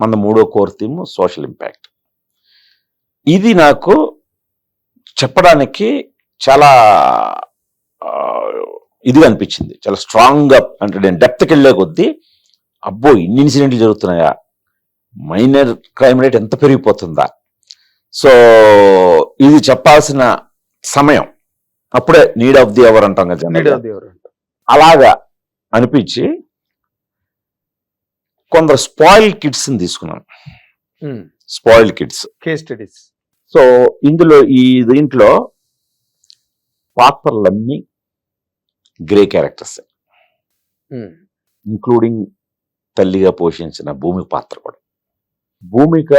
మన మూడో core theme social impact. ఇది నాకు చెప్పడానికి చాలా ఆ, ఇదిగా అనిపించింది. చాలా స్ట్రాంగ్గా అంటే నేను డెప్త్కి వెళ్ళే కొద్దీ అబ్బో ఇన్ని ఇన్సిడెంట్లు జరుగుతున్నాయా? మైనర్ క్రైమ్ రేట్ ఎంత పెరిగిపోతుందా? సో ఇది చెప్పాల్సిన సమయం. అప్పుడే నీడ్ ఆఫ్ ది అవర్ అంటాం కదా అలాగా అనిపించి కొందరు స్పాయిల్ కిడ్స్ని తీసుకున్నాను. Spoil kids. Case studies so ఇందులో ఈ దీంట్లో పాత్రలన్నీ గ్రే క్యారెక్టర్స్. ఇంక్లూడింగ్ తల్లిగా పోషించిన భూమి పాత్ర కూడా. భూమిక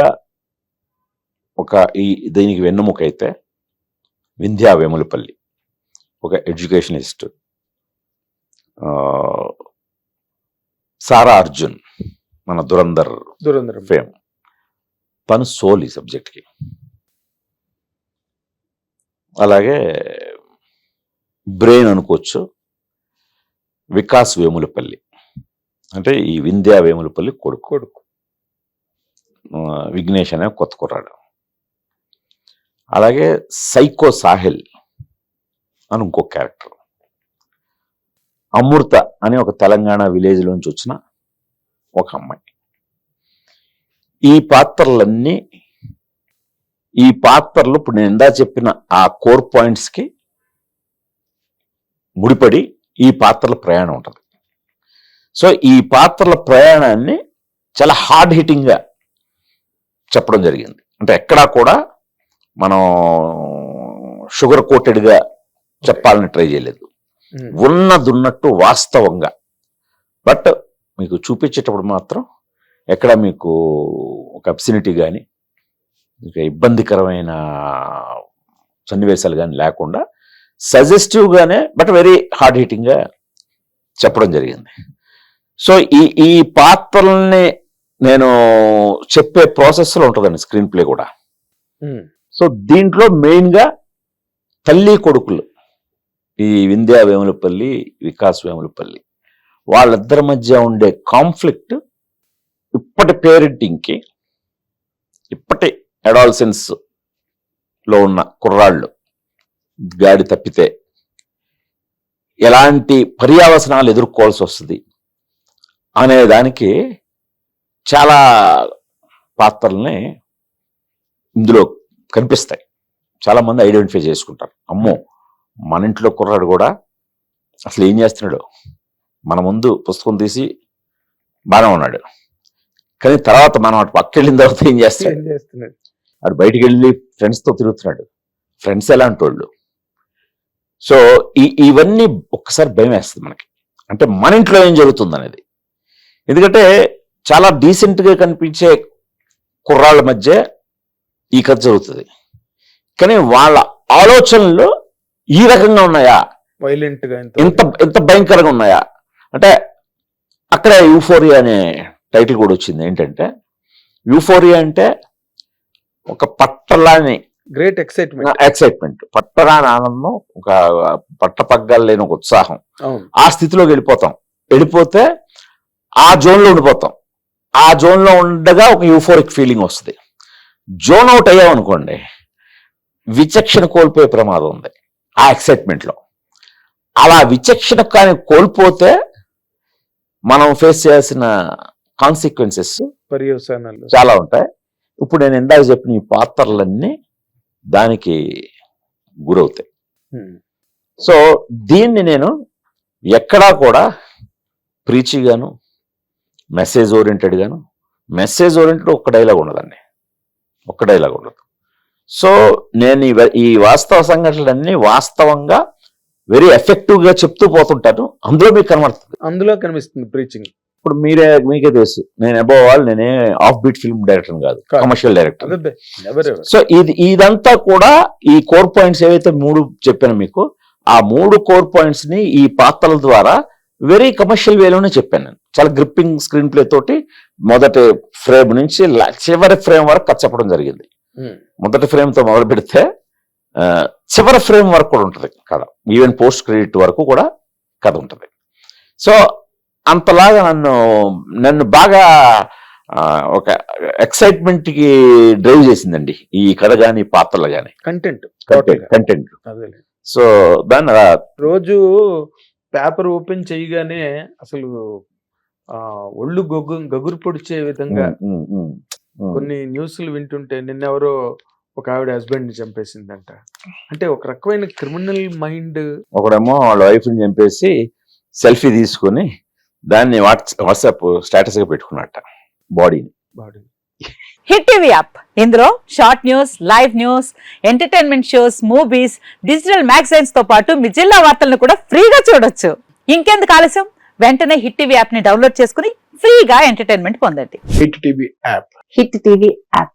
ఒక ఈ దీనికి వెన్నుముక అయితే వింధ్యా వేములపల్లి ఒక ఎడ్యుకేషనిస్ట్ సారా అర్జున్. మన దురందర్ దురంధరం ఫేమ్. తను సోల్ ఈ సబ్జెక్ట్కి. అలాగే బ్రెయిన్ అనుకోవచ్చు. వికాస్ వేములపల్లి. అంటే ఈ వింధ్యా వేములపల్లి కొడుకు. కొడుకు. విఘ్నేష్ అనే కొత్త కుర్రాడు. అలాగే సైకో సాహిల్ అని ఇంకో క్యారెక్టర్. అమృత అనే ఒక తెలంగాణ విలేజ్ లోంచి వచ్చిన ఒక అమ్మాయి ఈ పాత్రలన్నీ ఈ పాత్రలు ఇప్పుడు నేను ఇందా చెప్పిన ఆ కోర్ పాయింట్స్కి ముడిపడి ఈ పాత్రల ప్రయాణం ఉంటుంది. సో ఈ పాత్రల ప్రయాణాన్ని చాలా హార్డ్ హిట్టింగ్గా చెప్పడం జరిగింది. అంటే ఎక్కడా కూడా మనం షుగర్ కోటెడ్గా చెప్పాలని ట్రై చేయలేదు. ఉన్నదున్నట్టు వాస్తవంగా. బట్ మీకు చూపించేటప్పుడు మాత్రం ఎక్కడ మీకు ఒక అబ్సినిటీ కానీ ఇక ఇబ్బందికరమైన సన్నివేశాలు కానీ లేకుండా సజెస్టివ్ గానే బట్ వెరీ హార్డ్ హిట్టింగ్గా చెప్పడం జరిగింది. సో ఈ ఈ పాత్రల్ని నేను చెప్పే ప్రాసెస్లో ఉంటుందండి స్క్రీన్ ప్లే కూడా. సో దీంట్లో మెయిన్గా తల్లి కొడుకులు. ఈ వింధ్యా వేములపల్లి వికాస్ వేములపల్లి. వాళ్ళిద్దరి మధ్య ఉండే కాన్ఫ్లిక్ట్ ఇప్పటి పేరెంటింగ్కి ఇప్పటి అడాల్సెన్స్లో ఉన్న కుర్రాళ్ళు గాడి తప్పితే ఎలాంటి పర్యావసనాలు ఎదుర్కోవాల్సి వస్తుంది అనే దానికి చాలా పాత్రల్ని ఇందులో కనిపిస్తాయి. చాలామంది ఐడెంటిఫై చేసుకుంటారు. అమ్మో మన ఇంట్లో కుర్రాడు కూడా అసలు ఏం చేస్తున్నాడు? మన ముందు పుస్తకం తీసి బాగానే ఉన్నాడు. కానీ తర్వాత మనం అటు పక్క వెళ్ళిన తర్వాత ఏం చేస్తాడు? అటు బయటికి వెళ్ళి ఫ్రెండ్స్తో తిరుగుతున్నాడు. ఫ్రెండ్స్ ఎలాంటి వాళ్ళు సో ఈ ఇవన్నీ ఒక్కసారి భయం వేస్తుంది మనకి. అంటే మన ఇంట్లో ఏం జరుగుతుంది అనేది ఎందుకంటే చాలా డీసెంట్గా కనిపించే కుర్రాళ్ళ మధ్య ఈ కథ జరుగుతుంది. కానీ వాళ్ళ ఆలోచనలు ఈ రకంగా ఉన్నాయా? వైలెంట్గా ఎంత ఎంత ఎంత భయంకరంగా ఉన్నాయా? అంటే అక్కడ యూఫోరియా అనే టైటిల్ కూడా వచ్చింది. ఏంటంటే యూఫోరియా అంటే ఒక పట్టలాని గ్రేట్ ఎక్సైట్మెంట్ ఎక్సైట్మెంట్ పట్టరాని ఆనందం ఒక పట్టపగ్గాలు లేని ఒక ఉత్సాహం. ఆ స్థితిలోకి వెళ్ళిపోతాం. వెళ్ళిపోతే ఆ జోన్లో ఉండిపోతాం. ఆ జోన్లో ఉండగా ఒక యూఫోరిక్ ఫీలింగ్ వస్తుంది. జోన్ అవుట్ అయ్యాం అనుకోండి విచక్షణ కోల్పోయే ప్రమాదం ఉంది ఆ ఎక్సైట్మెంట్లో. అలా విచక్షణ కానీ కోల్పోతే మనం ఫేస్ చేయాల్సిన కాన్సిక్వెన్సెస్ పర్యవసానాలు. చాలా ఉంటాయి. ఇప్పుడు నేను ఇందాక చెప్పిన ఈ పాత్రలన్నీ దానికి గురవుతాయి. సో దీన్ని నేను ఎక్కడా కూడా ప్రీచిగాను మెసేజ్ ఓరియంటెడ్ గాను మెసేజ్ ఓరియంటెడ్ ఒక్క డైలాగ్ ఉండదండి. ఒక్క డైలాగ్ ఉండదు. సో నేను ఈ వాస్తవ సంఘటనలన్నీ వాస్తవంగా వెరీ ఎఫెక్టివ్గా చెప్తూ పోతుంటాను అందులో మీకు కనబడుతుంది. అందులో కనిపిస్తుంది ప్రీచింగ్ ఇప్పుడు మీరే మీకే తెలుసు. నేను అబోవ్ ఆల్ నేనే ఆఫ్ బీట్ ఫిల్మ్ డైరెక్టర్ కాదు. కమర్షియల్ డైరెక్టర్ సో ఇది ఇదంతా కూడా ఈ కోర్ పాయింట్స్ ఏవైతే మూడు చెప్పాను మీకు ఆ మూడు కోర్ పాయింట్స్ని ఈ పాత్రల ద్వారా వెరీ కమర్షియల్ వేలోనే చెప్పాను నేను. చాలా గ్రిప్పింగ్ స్క్రీన్ ప్లే తోటి మొదటి ఫ్రేమ్ నుంచి చివరి ఫ్రేమ్ వరకు కథ చెప్పడం జరిగింది. ఉమ్. మొదటి ఫ్రేమ్తో మొదలు పెడితే చివరి ఫ్రేమ్ వరకు కూడా ఉంటుంది కథ. ఈవెన్ పోస్ట్ క్రెడిట్ వరకు కూడా కథ ఉంటుంది. సో అంతలాగా నన్ను నన్ను బాగా ఒక ఎక్సైట్మెంట్కి డ్రైవ్ చేసిందండి. ఈ కథ గాని పాత్రలు గాని. కంటెంట్ కంటెంట్ సో దాన్ని రోజు పేపర్ ఓపెన్ చేయగానే అసలు ఒళ్ళు గొగ్గు గగురు పొడిచే విధంగా. కొన్ని న్యూస్లు వింటుంటే నిన్నెవరో ఒక ఆవిడ హస్బెండ్ని చంపేసిందంట. అంటే ఒక రకమైన క్రిమినల్ మైండ్ ఒకడేమో వాళ్ళ వైఫ్ని చంపేసి సెల్ఫీ తీసుకుని దాన్ని వాట్స్ వాట్సాప్ స్టేటస్గా పెట్టుకున్నట్ట బాడీని. బాడీ. Hit TV app. ఇందులో short news live news entertainment shows movies digital మ్యాగజైన్స్తో పాటు మీ జిల్లా వార్తలను కూడా ఫ్రీగా చూడొచ్చు. ఇంకెందుకు ఆలస్యం? వెంటనే హిట్ టీవీ యాప్ని డౌన్లోడ్ చేసుకుని ఫ్రీగా ఎంటర్టైన్మెంట్ పొందండి. Hit TV app. Hit TV app.